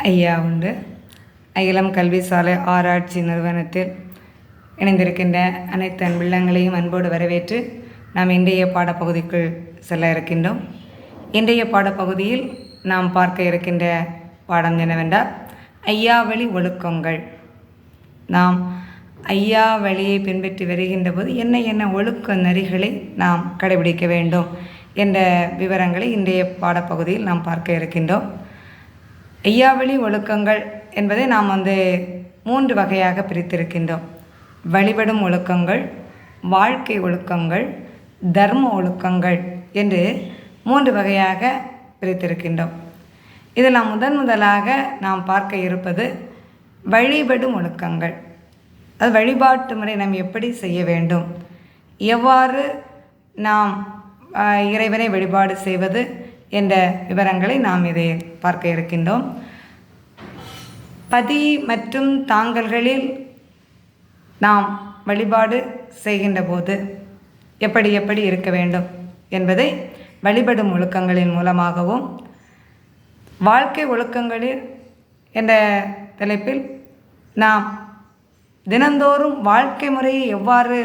ஐயா உண்டு அகிலம் கல்வி சாலை ஆராய்ச்சி நிறுவனத்தில் இணைந்திருக்கின்ற அனைத்து அன்புள்ளங்களையும் அன்போடு வரவேற்று நாம் இன்றைய பாடப்பகுதிக்குள் செல்ல இருக்கின்றோம். இன்றைய பாடப்பகுதியில் நாம் பார்க்க இருக்கின்ற பாடம் என்னவென்றால் ஐயாவழி ஒழுக்கங்கள். நாம் ஐயா வழியை பின்பற்றி வருகின்ற போது என்ன என்ன ஒழுக்க நெறிகளை நாம் கடைபிடிக்க வேண்டும் என்ற விவரங்களை இன்றைய பாடப்பகுதியில் நாம் பார்க்க இருக்கின்றோம். ஐயாவளி ஒழுக்கங்கள் என்பதை நாம் வந்து மூன்று வகையாக பிரித்திருக்கின்றோம். வழிபடும் ஒழுக்கங்கள் வாழ்க்கை ஒழுக்கங்கள் தர்ம ஒழுக்கங்கள் என்று மூன்று வகையாக பிரித்திருக்கின்றோம். இதில் நாம் முதன் முதலாக நாம் பார்க்க இருப்பது வழிபடும் ஒழுக்கங்கள். அது வழிபாட்டு முறை நாம் எப்படி செய்ய வேண்டும்? எவ்வாறு நாம் இறைவனை வழிபாடு செய்வது என்ற விவரங்களை நாம் இதை பார்க்க இருக்கின்றோம். பதி மற்றும் தாங்கல்களில் நாம் வழிபாடு செய்கின்ற போது எப்படி எப்படி இருக்க வேண்டும் என்பதை வழிபடும் ஒழுக்கங்களின் மூலமாகவும் வாழ்க்கை ஒழுக்கங்களில் என்ற தலைப்பில் நாம் தினந்தோறும் வாழ்க்கை முறையை எவ்வாறு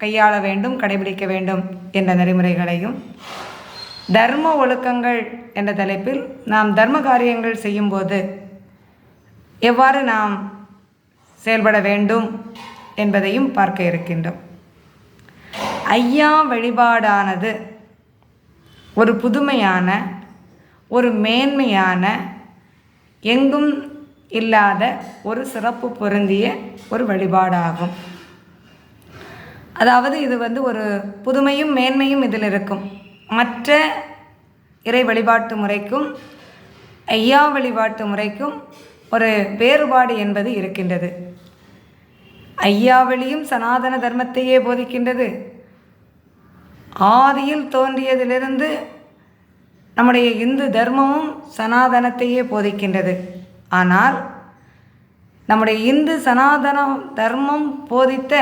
கையாள வேண்டும் கடைபிடிக்க வேண்டும் என்ற நெறிமுறைகளையும் தர்ம ஒழுக்கங்கள் என்ற தலைப்பில் நாம் தர்ம காரியங்கள் செய்யும்போது எவ்வாறு நாம் செயல்பட வேண்டும் என்பதையும் பார்க்க இருக்கின்றோம். ஐயா வழிபாடானது ஒரு புதுமையான ஒரு மேன்மையான எங்கும் இல்லாத ஒரு சிறப்பு பொருந்திய ஒரு வழிபாடாகும். அதாவது இது வந்து ஒரு புதுமையும் மேன்மையும் இதில் இருக்கும். மற்ற இறை வழிபாட்டு முறைக்கும் ஐயா வழிபாட்டு முறைக்கும் ஒரு வேறுபாடு என்பது இருக்கின்றது. ஐயாவளியும் சனாதன தர்மத்தையே போதிக்கின்றது. ஆதியில் தோன்றியதிலிருந்து நம்முடைய இந்து தர்மமும் சனாதனத்தையே போதிக்கின்றது. ஆனால் நம்முடைய இந்து சனாதன தர்மம் போதித்த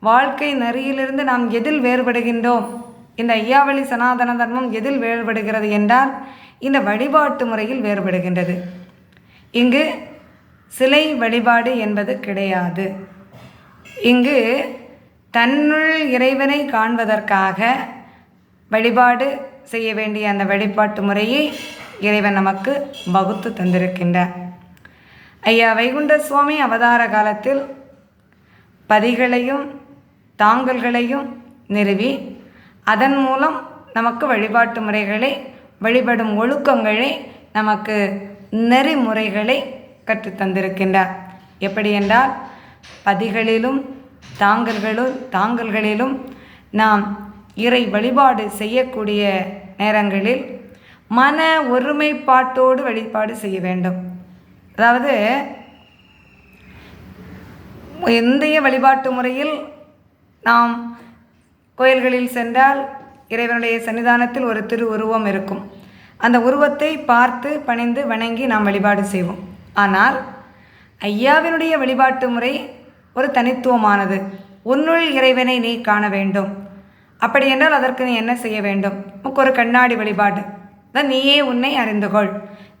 வாழ்க்கை நெறியிலிருந்து நாம் எதில் வேறுபடுகின்றோம்? இந்த ஐயாவளி சனாதன தர்மம் எதில் வேறுபடுகிறது என்றால் இந்த வழிபாட்டு முறையில் வேறுபடுகின்றது. இங்கு சிலை வழிபாடு என்பது கிடையாது. இங்கு தன்னுள் இறைவனை காண்பதற்காக வழிபாடு செய்ய வேண்டிய அந்த வழிபாட்டு முறையை இறைவன் நமக்கு வகுத்து தந்திருக்கின்றார். ஐயா வைகுண்ட சுவாமி அவதார காலத்தில் பதிகளையும் தாங்கல்களையும் நிறுவி அதன் மூலம் நமக்கு வழிபாட்டு முறைகளை வழிபடும் ஒழுக்கங்களை நமக்கு நெறிமுறைகளை கற்றுத்தந்திருக்கின்றார் எப்படி என்றால் பதிகளிலும் தாங்கல்களும் தாங்கல்களிலும் நாம் இறை வழிபாடு செய்யக்கூடிய நேரங்களில் மன ஒருமைப்பாட்டோடு வழிபாடு செய்ய வேண்டும். அதாவது இந்திய வழிபாட்டு முறையில் நாம் கோயில்களில் சென்றால் இறைவனுடைய சன்னிதானத்தில் ஒரு திரு உருவம் இருக்கும். அந்த உருவத்தை பார்த்து பணிந்து வணங்கி நாம் வழிபாடு செய்வோம். ஆனால் ஐயாவினுடைய வழிபாட்டு முறை ஒரு தனித்துவமானது. உன்னுள் இறைவனை நீ காண வேண்டும். அப்படி என்றால் அதற்கு நீ என்ன செய்ய வேண்டும்? உனக்கு ஒரு கண்ணாடி வழிபாடு. அதான் நீயே உன்னை அறிந்து கொள்.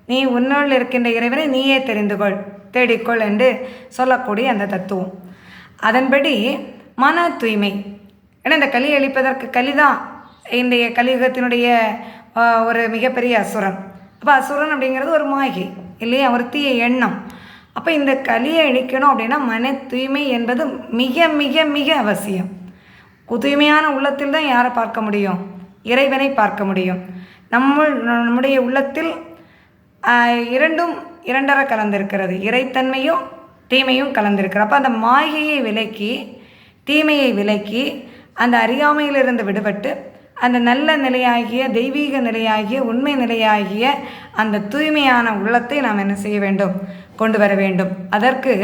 நீ உன்னுள் இருக்கின்ற இறைவனை நீயே தெரிந்து கொள். தேடிக்கொள் என்று சொல்லக்கூடிய அந்த தத்துவம். அதன்படி மன தூய்மை. ஏன்னா இந்த கலி அளிப்பதற்கு கலிதான் இன்றைய கலியுகத்தினுடைய ஒரு மிகப்பெரிய அசுரன். அப்போ அசுரன் அப்படிங்கிறது ஒரு மாயை இல்லையா? ஒரு தீய எண்ணம். அப்போ இந்த கலியை அழிக்கணும் அப்படின்னா மன தூய்மை என்பது மிக மிக மிக அவசியம். தூய்மையான உள்ளத்தில் தான் யாரை பார்க்க முடியும்? இறைவனை பார்க்க முடியும். நம்ம நம்முடைய உள்ளத்தில் இரண்டும் இரண்டரை கலந்திருக்கிறது. இறைத்தன்மையும் தீமையும் கலந்திருக்கிறது. அப்போ அந்த மாயையை விலக்கி தீமையை விலக்கி அந்த அறியாமையிலிருந்து விடுபட்டு அந்த நல்ல நிலையாகிய தெய்வீக நிலையாகிய உண்மை நிலையாகிய அந்த தூய்மையான உள்ளத்தை நாம் என்ன செய்ய வேண்டும்? கொண்டு வர வேண்டும். அதற்கு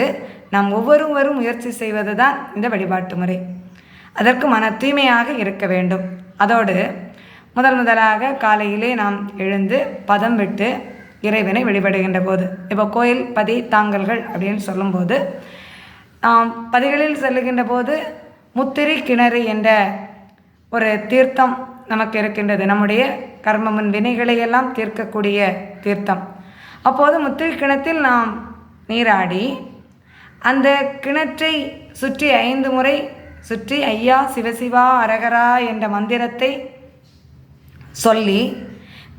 நாம் ஒவ்வொருவரும் முயற்சி செய்வது தான் இந்த வழிபாட்டு முறை. அதற்கு மன தூய்மையாக இருக்க வேண்டும். அதோடு முதல் முதலாக காலையிலே நாம் எழுந்து பதம் விட்டு இறைவனை வழிபடுகின்ற போது இப்போ கோயில் பதி தாங்கல்கள் அப்படின்னு சொல்லும்போது நாம் பதிகளில் செல்லுகின்ற போது முத்திரி கிணறு என்ற ஒரு தீர்த்தம் நமக்கு இருக்கின்றது நம்முடைய கர்மமுன் வினைகளையெல்லாம் தீர்க்கக்கூடிய தீர்த்தம். அப்போது முத்திரை கிணத்தில் நாம் நீராடி அந்த கிணற்றை சுற்றி ஐந்து முறை சுற்றி ஐயா சிவசிவா அரகரா என்ற மந்திரத்தை சொல்லி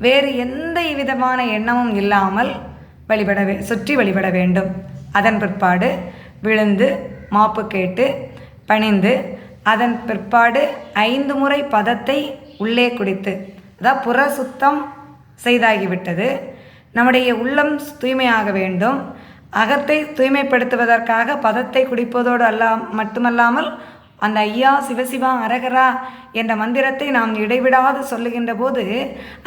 வேறு எந்த விதமான எண்ணமும் இல்லாமல் வழிபட வே சுற்றி வழிபட வேண்டும். அதன் பிற்பாடு விழுந்து மாப்பு கேட்டு பணிந்து அதன் பிற்பாடு ஐந்து முறை பதத்தை உள்ளே குடித்து அதான் புற சுத்தம் செய்தாகிவிட்டது. நம்முடைய உள்ளம் தூய்மையாக வேண்டும். அகத்தை தூய்மைப்படுத்துவதற்காக பதத்தை குடிப்பதோடு அல்லா மட்டுமல்லாமல் அந்த ஐயா சிவசிவா அரகரா என்ற மந்திரத்தை நாம் இடைவிடாது சொல்லுகின்ற போது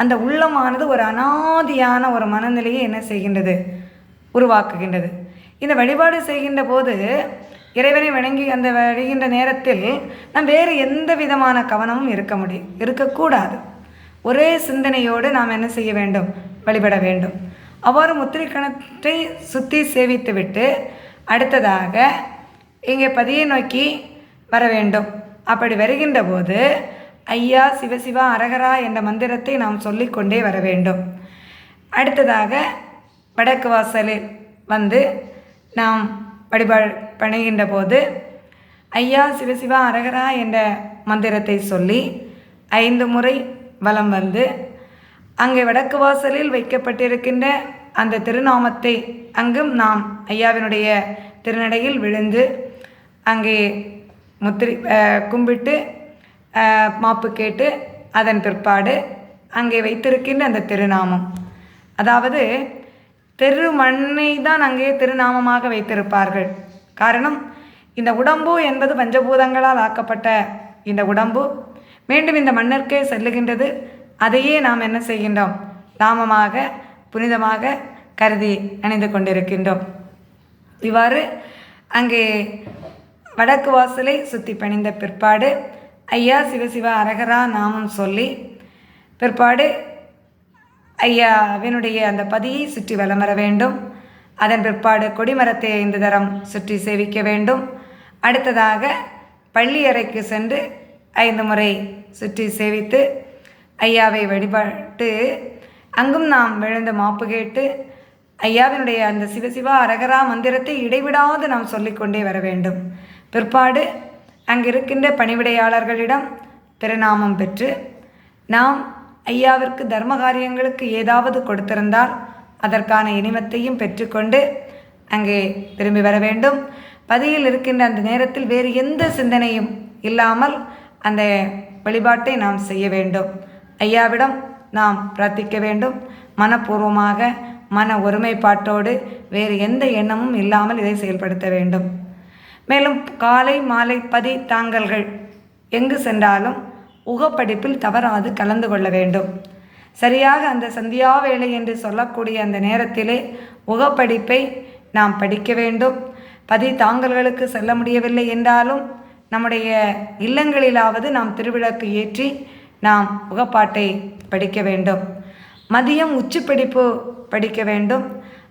அந்த உள்ளமானது ஒரு அனாதியான ஒரு மனநிலையை என்ன செய்கின்றது? உருவாக்குகின்றது. இந்த வழிபாடு செய்கின்ற போது இறைவனை வணங்கி அந்த வருகின்ற நேரத்தில் நாம் வேறு எந்த விதமான கவனமும் இருக்க முடியும் இருக்கக்கூடாது. ஒரே சிந்தனையோடு நாம் என்ன செய்ய வேண்டும்? வழிபட வேண்டும். அவ்வாறு முத்திரை கணத்தை சுற்றி சேவித்துவிட்டு அடுத்ததாக இங்கே பதியை நோக்கி வர வேண்டும். அப்படி வருகின்ற போது ஐயா சிவசிவா அரகரா என்ற மந்திரத்தை நாம் சொல்லிக்கொண்டே வர வேண்டும். அடுத்ததாக வடக்கு வாசலில் வந்து நாம் வழிபா பணிகின்ற போது ஐயா சிவசிவா அரகரா என்ற மந்திரத்தை சொல்லி ஐந்து முறை வலம் வந்து அங்கே வடக்கு வாசலில் வைக்கப்பட்டிருக்கின்ற அந்த திருநாமத்தை அங்கும் நாம் ஐயாவினுடைய திருநடையில் விழுந்து அங்கே முத்திரி கும்பிட்டு மாப்பு கேட்டு அதன் பிற்பாடு அங்கே வைத்திருக்கின்ற அந்த திருநாமம். அதாவது தெரு மண்ணை தான் அங்கே திருநாமமாக வைத்திருப்பார்கள். காரணம் இந்த உடம்பு என்பது பஞ்சபூதங்களால் ஆக்கப்பட்ட இந்த உடம்பு. மீண்டும் இந்த மண்ணிற்கே செல்லுகின்றது. அதையே நாம் என்ன செய்கின்றோம்? நாமமாக புனிதமாக கருதி அணிந்து கொண்டிருக்கின்றோம். இவ்வாறு அங்கே வடக்கு வாசலை சுற்றி பணிந்த பிற்பாடு ஐயா சிவசிவா அரகரா நாமம் சொல்லி பிற்பாடு ஐயாவினுடைய அந்த பதியை சுற்றி வலம் வர வேண்டும். அதன் பிற்பாடு கொடிமரத்தை ஐந்து தரம் சுற்றி சேவிக்க வேண்டும். அடுத்ததாக பள்ளி அறைக்கு சென்று ஐந்து முறை சுற்றி சேவித்து ஐயாவை வழிபட்டு அங்கும் நாம் விழுந்து மாப்பு கேட்டு ஐயாவினுடைய அந்த சிவசிவா அரகரா மந்திரத்தை இடைவிடாது நாம் சொல்லிக்கொண்டே வர வேண்டும். பிற்பாடு அங்கிருக்கின்ற பணிவிடையாளர்களிடம் திருநாமம் பெற்று நாம் ஐயாவிற்கு தர்ம காரியங்களுக்கு ஏதாவது கொடுத்திருந்தால் அதற்கான இனிமத்தையும் பெற்றுக்கொண்டு அங்கே திரும்பி வர வேண்டும். பதியில் இருக்கின்ற அந்த நேரத்தில் வேறு எந்த சிந்தனையும் இல்லாமல் அந்த வழிபாட்டை நாம் செய்ய வேண்டும். ஐயாவிடம் நாம் பிரார்த்திக்க வேண்டும். மனப்பூர்வமாக மன ஒருமைப்பாட்டோடு வேறு எந்த எண்ணமும் இல்லாமல் இதை செயல்படுத்த வேண்டும். மேலும் காலை மாலை பதி தாங்கல்கள் எங்கு சென்றாலும் உகப்படிப்பில் தவறாது கலந்து கொள்ள வேண்டும். சரியாக அந்த சந்தியா வேலை என்று சொல்லக்கூடிய அந்த நேரத்திலே உகப்படிப்பை நாம் படிக்க வேண்டும். பதி தாங்கல்களுக்கு செல்ல முடியவில்லை என்றாலும் நம்முடைய இல்லங்களிலாவது நாம் திருவிளக்கு ஏற்றி நாம் உகப்பாட்டை படிக்க வேண்டும். மதியம் உச்சிப்படிப்பு படிக்க வேண்டும்.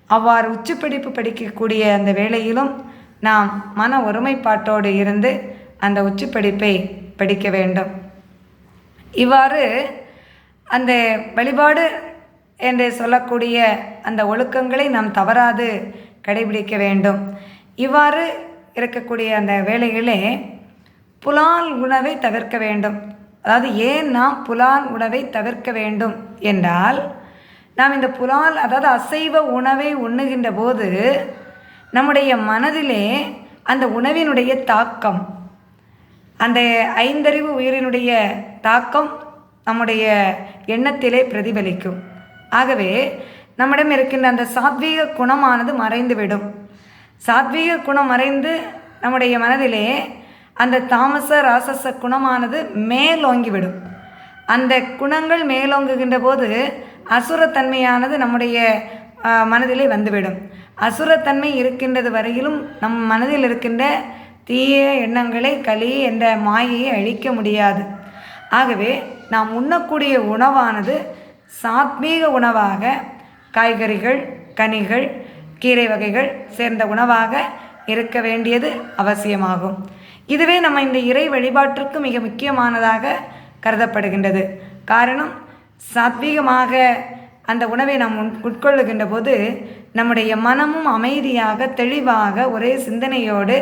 அவ்வாறு உச்சிப்படிப்பு படிக்கக்கூடிய அந்த வேளையிலும் நாம் மன ஒருமைப்பாட்டோடு இருந்து அந்த உச்சிப்படிப்பை படிக்க வேண்டும். இவ்வாறு அந்த வழிபாடு என்று சொல்லக்கூடிய அந்த ஒழுக்கங்களை நாம் தவறாது கடைபிடிக்க வேண்டும். இவ்வாறு இருக்கக்கூடிய அந்த வேலைகளே புலால் உணவை தவிர்க்க வேண்டும். அதாவது ஏன் நாம் புலால் உணவை தவிர்க்க வேண்டும் என்றால் நாம் இந்த புலால் அதாவது அசைவ உணவை உண்ணுகின்ற போது நம்முடைய மனதிலே அந்த உணவினுடைய தாக்கம் அந்த ஐந்தறிவு உயிரினுடைய தாக்கம் நம்முடைய எண்ணத்திலே பிரதிபலிக்கும். ஆகவே நம்மிடம் இருக்கின்ற அந்த சாத்வீக குணமானது மறைந்துவிடும். சாத்வீக குணம் மறைந்து நம்முடைய மனதிலே அந்த தாமச ராசச குணமானது மேலோங்கிவிடும். அந்த குணங்கள் மேலோங்குகின்ற போது அசுரத்தன்மையானது நம்முடைய மனதிலே வந்துவிடும். அசுரத்தன்மை இருக்கின்றது வரையிலும் நம் மனதில் இருக்கின்ற தீய எண்ணங்களை களி என்ற மாயையை அழிக்க முடியாது. ஆகவே நாம் உண்ணக்கூடிய உணவானது சாத்மீக உணவாக காய்கறிகள் கனிகள் கீரை வகைகள் சேர்ந்த உணவாக இருக்க வேண்டியது அவசியமாகும். இதுவே நம்ம இந்த இறை வழிபாட்டிற்கு மிக முக்கியமானதாக கருதப்படுகின்றது. காரணம் சாத்வீகமாக அந்த உணவை நாம் உட்கொள்ளுகின்ற போது நம்முடைய மனமும் அமைதியாக தெளிவாக ஒரே சிந்தனையோடு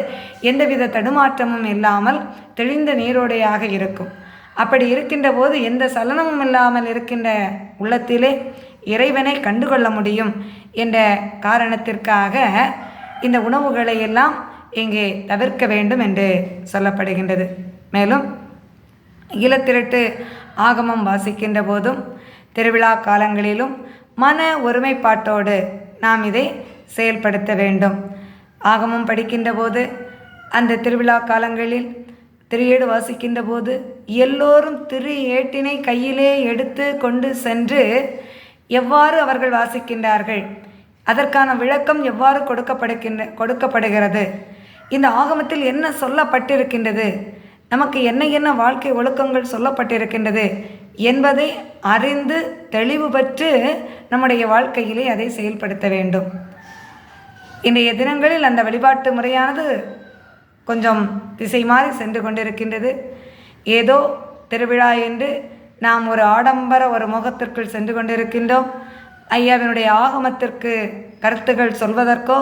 எந்தவித தடுமாற்றமும் இல்லாமல் தெளிந்த நீரோடையாக இருக்கும். அப்படி இருக்கின்ற போது எந்த சலனமும் இல்லாமல் இருக்கின்ற உள்ளத்திலே இறைவனை கண்டுகொள்ள முடியும் என்ற காரணத்திற்காக இந்த உணவுகளை எல்லாம் இங்கே தவிர்க்க வேண்டும் என்று சொல்லப்படுகின்றது. மேலும் ஈழத்திரட்டு ஆகமம் வாசிக்கின்ற போதும் திருவிழா காலங்களிலும் மன ஒருமைப்பாட்டோடு நாம் இதை செயல்படுத்த வேண்டும். ஆகமம் படிக்கின்ற போது அந்த திருவிழா காலங்களில் திரியேடு வாசிக்கின்ற போது எல்லோரும் திரு ஏட்டினை கையிலே எடுத்து கொண்டு சென்று எவ்வாறு அவர்கள் வாசிக்கின்றார்கள்? அதற்கான விளக்கம் எவ்வாறு கொடுக்கப்படுகின்ற கொடுக்கப்படுகிறது? இந்த ஆகமத்தில் என்ன சொல்லப்பட்டிருக்கின்றது? நமக்கு என்ன என்ன வாழ்க்கை ஒழுக்கங்கள் சொல்லப்பட்டிருக்கின்றது என்பதை அறிந்து தெளிவு பெற்று நம்முடைய வாழ்க்கையிலே அதை செயல்படுத்த வேண்டும். இன்றைய தினங்களில் அந்த வழிபாட்டு முறையானது கொஞ்சம் திசை மாறி சென்று கொண்டிருக்கின்றது. ஏதோ திருவிழா என்று நாம் ஒரு ஆடம்பர ஒரு முகத்திற்குள் சென்று கொண்டிருக்கின்றோம். ஐயாவினுடைய ஆகமத்திற்கு கருத்துகள் சொல்வதற்கோ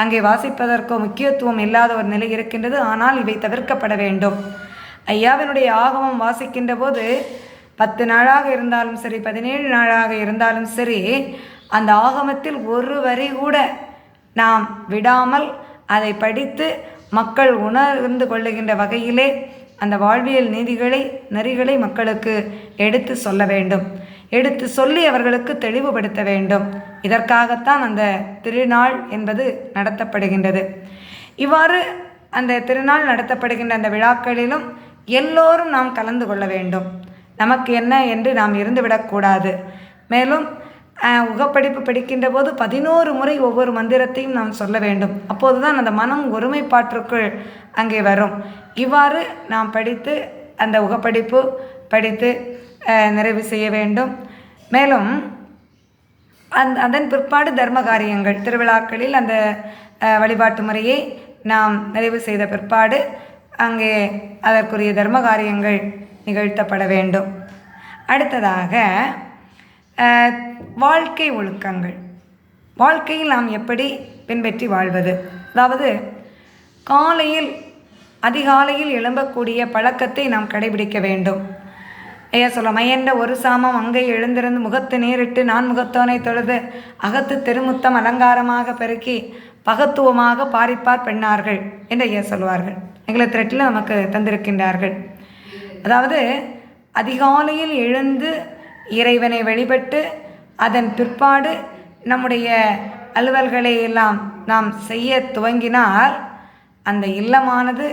அங்கே வாசிப்பதற்கோ முக்கியத்துவம் இல்லாத ஒரு நிலை இருக்கின்றது. ஆனால் இவை தவிர்க்கப்பட வேண்டும். ஐயாவினுடைய ஆகமம் வாசிக்கின்ற போது பத்து நாளாக இருந்தாலும் சரி பதினேழு நாளாக இருந்தாலும் சரி அந்த ஆகமத்தில் ஒரு வரி கூட நாம் விடாமல் அதை படித்து மக்கள் உணர்ந்து கொள்ளுகின்ற வகையிலே அந்த வாழ்வியல் நீதிகளை நெறிகளை மக்களுக்கு எடுத்து சொல்ல வேண்டும். எடுத்து சொல்லி அவர்களுக்கு தெளிவுபடுத்த வேண்டும். இதற்காகத்தான் அந்த திருநாள் என்பது நடத்தப்படுகின்றது. இவ்வாறு அந்த திருநாள் நடத்தப்படுகின்ற அந்த விழாக்களிலும் எல்லோரும் நாம் கலந்து கொள்ள வேண்டும். நமக்கு என்ன என்று நாம் இருந்துவிடக்கூடாது மேலும் உகப்படிப்பு படிக்கின்ற போது பதினோரு முறை ஒவ்வொரு மந்திரத்தையும் நாம் சொல்ல வேண்டும். அப்போதுதான் அந்த மனம் ஒருமைப்பாட்டிற்குள் அங்கே வரும். இவ்வாறு நாம் படித்து அந்த உகப்படிப்பு படித்து நிறைவு செய்ய வேண்டும். மேலும் அந் அதன் பிற்பாடு தர்ம காரியங்கள் திருவிழாக்களில் அந்த வழிபாட்டு முறையை நாம் நிறைவு செய்த பிற்பாடு அங்கே அதற்குரிய தர்ம காரியங்கள் நிகழ்த்தப்பட வேண்டும். அடுத்ததாக வாழ்க்கை ஒழுக்கங்கள். வாழ்க்கையில் நாம் எப்படி பின்பற்றி வாழ்வது? அதாவது காலையில் அதிகாலையில் எழும்பக்கூடிய பழக்கத்தை நாம் கடைபிடிக்க வேண்டும். ஐயா சொல்ல மையண்ட ஒரு சாமம் அங்கே எழுந்திருந்து முகத்து நீரிட்டு நான் முகத்தோனை தொழுது அகத்து திருமுத்தம் அலங்காரமாக பெருக்கி பகத்துவமாக பாரிப்பார் பெண்ணார்கள் என்று ஐயா சொல்வார்கள். எங்களை திரட்டில் நமக்கு தந்திருக்கின்றார்கள். அதாவது அதிகாலையில் எழுந்து இறைவனை வழிபட்டு அதன் பிற்பாடு நம்முடைய அலுவல்களை எல்லாம் நாம் செய்ய துவங்கினால் அந்த இல்லமானது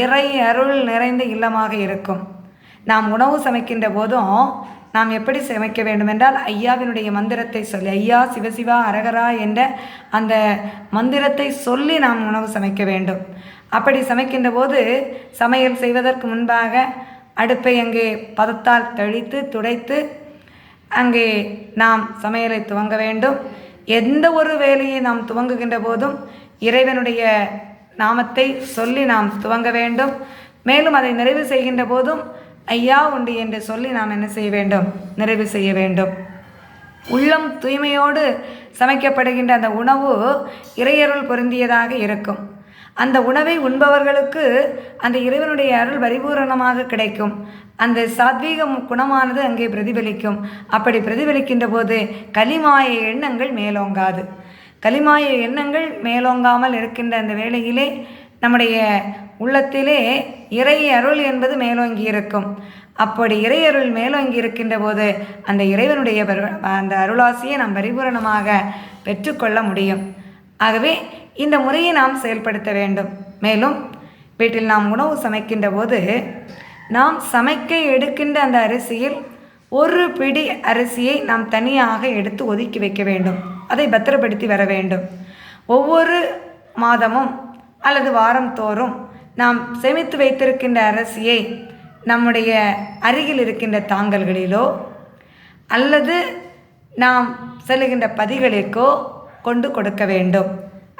இறை அருள் நிறைந்த இல்லமாக இருக்கும். நாம் உணவு சமைக்கின்ற போதும் நாம் எப்படி சமைக்க வேண்டும் என்றால் ஐயாவினுடைய மந்திரத்தை சொல்லி ஐயா சிவசிவா அரகரா என்ற அந்த மந்திரத்தை சொல்லி நாம் உணவு சமைக்க வேண்டும். அப்படி சமைக்கின்ற போது சமையல் செய்வதற்கு முன்பாக அடுப்பை அங்கே பதத்தால் தெளித்து துடைத்து அங்கே நாம் சமையலை துவங்க வேண்டும். எந்த ஒரு வேலையை நாம் துவங்குகின்ற போதும் இறைவனுடைய நாமத்தை சொல்லி நாம் துவங்க வேண்டும். மேலும் அதை நிறைவு செய்கின்ற போதும் ஐயா உண்டு என்று சொல்லி நாம் என்ன செய்ய வேண்டும்? நிறைவு செய்ய வேண்டும். உள்ளம் தூய்மையோடு சமைக்கப்படுகின்ற அந்த உணவு இறையருள் பொருந்தியதாக இருக்கும். அந்த உணவை உண்பவர்களுக்கு அந்த இறைவனுடைய அருள் பரிபூரணமாக கிடைக்கும். அந்த சாத்வீக குணமானது அங்கே பிரதிபலிக்கும். அப்படி பிரதிபலிக்கின்ற போது கலிமாய எண்ணங்கள் மேலோங்காது. கலிமாய எண்ணங்கள் மேலோங்காமல் இருக்கின்ற அந்த வேளையிலே நம்முடைய உள்ளத்திலே இறை அருள் என்பது மேலோங்கி இருக்கும். அப்படி இறை அருள் மேலோங்கி இருக்கின்ற போது அந்த இறைவனுடைய அந்த அருளாசியை நாம் பரிபூரணமாக பெற்றுக்கொள்ள முடியும். ஆகவே இந்த முறையை நாம் செயல்படுத்த வேண்டும். மேலும் வீட்டில் நாம் உணவு சமைக்கின்ற போது நாம் சமைக்க எடுக்கின்ற அந்த அரிசியில் ஒரு பிடி அரிசியை நாம் தனியாக எடுத்து ஒதுக்கி வைக்க வேண்டும். அதை பத்திரப்படுத்தி வர வேண்டும். ஒவ்வொரு மாதமும் அல்லது வாரம் தோறும் நாம் சேமித்து வைத்திருக்கின்ற அரிசியை நம்முடைய அருகில் இருக்கின்ற தாங்கல்களிலோ அல்லது நாம் செல்லுகின்ற பதிகளுக்கோ கொண்டு கொடுக்க வேண்டும்.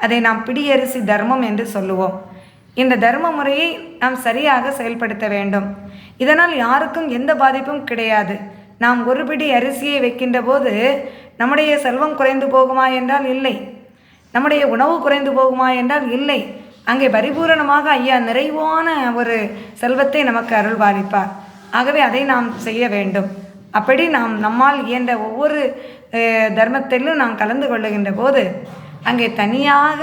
அதை நாம் பிடியரிசி தர்மம் என்று சொல்லுவோம். இந்த தர்ம முறையை நாம் சரியாக செயல்படுத்த வேண்டும். இதனால் யாருக்கும் எந்த பாதிப்பும் கிடையாது. நாம் ஒரு பிடி அரிசியை வைக்கின்ற போது நம்முடைய செல்வம் குறைந்து போகுமா என்றால் இல்லை. நம்முடைய உணவு குறைந்து போகுமா என்றால் இல்லை. அங்கே பரிபூரணமாக ஐயா நிறைவான ஒரு செல்வத்தை நமக்கு அருள் பாதிப்பார் ஆகவே அதை நாம் செய்ய வேண்டும். அப்படி நாம் நம்மால் இயன்ற ஒவ்வொரு தர்மத்திலும் நாம் கலந்து கொள்ளுகின்ற போது அங்கே தனியாக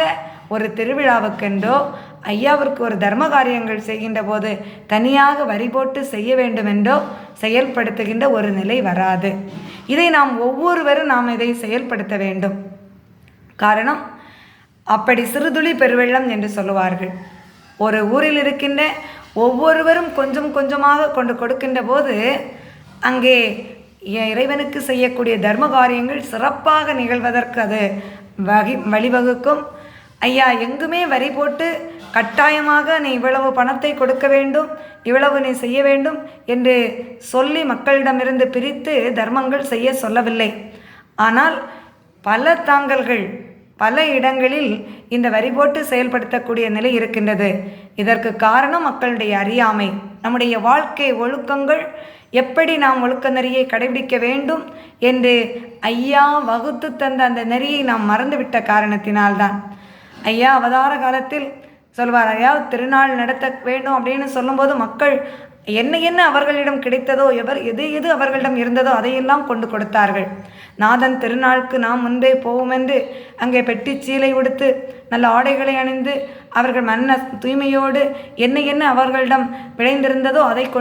ஒரு திருவிழாவுக்கென்றோ ஐயாவிற்கு ஒரு தர்ம காரியங்கள் செய்கின்ற போது தனியாக வரி போட்டு செய்ய வேண்டுமென்றோ செயல்படுத்துகின்ற ஒரு நிலை வராது. இதை நாம் ஒவ்வொருவரும் நாம் இதை செயல்படுத்த வேண்டும். காரணம் அப்படி சிறுதுளி பெருவெள்ளம் என்று சொல்லுவார்கள். ஒரு ஊரில் இருக்கின்ற ஒவ்வொருவரும் கொஞ்சம் கொஞ்சமாக கொண்டு கொடுக்கின்ற போது அங்கே இறைவனுக்கு செய்யக்கூடிய தர்ம காரியங்கள் சிறப்பாக நிகழ்வதற்கு அது வகி வழிவகுக்கும். ஐயா எங்குமே வரி போட்டு கட்டாயமாக நீ இவ்வளவு பணத்தை கொடுக்க வேண்டும் இவ்வளவு நீ செய்ய வேண்டும் என்று சொல்லி மக்களிடமிருந்து பிரித்து தர்மங்கள் செய்ய சொல்லவில்லை. ஆனால் பல தாங்கல்கள் பல இடங்களில் இந்த வரி போட்டு செயல்படுத்தக்கூடிய நிலை இருக்கின்றது. இதற்கு காரணம் மக்களுடைய அறியாமை. நம்முடைய வாழ்க்கை ஒழுக்கங்கள் எப்படி நாம் ஒழுக்க நெறியை கடைபிடிக்க வேண்டும் என்று ஐயா வகுத்து தந்த அந்த நெறியை நாம் மறந்துவிட்ட காரணத்தினால்தான். ஐயா அவதார காலத்தில் சொல்வார் ஐயா திருநாள் நடத்த வேண்டும் அப்படின்னு சொல்லும்போது மக்கள் என்ன என்ன அவர்களிடம் கிடைத்ததோ எவர் எது எது அவர்களிடம் இருந்ததோ அதையெல்லாம் கொண்டு கொடுத்தார்கள். நாதன் திருநாளுக்கு நாம் முன்பே போவோமென்று அங்கே பெட்டி சீலை உடுத்து நல்ல ஆடைகளை அணிந்து அவர்கள் மன்ன தூய்மையோடு என்ன என்ன அவர்களிடம் விளைந்திருந்ததோ அதை கொண்டு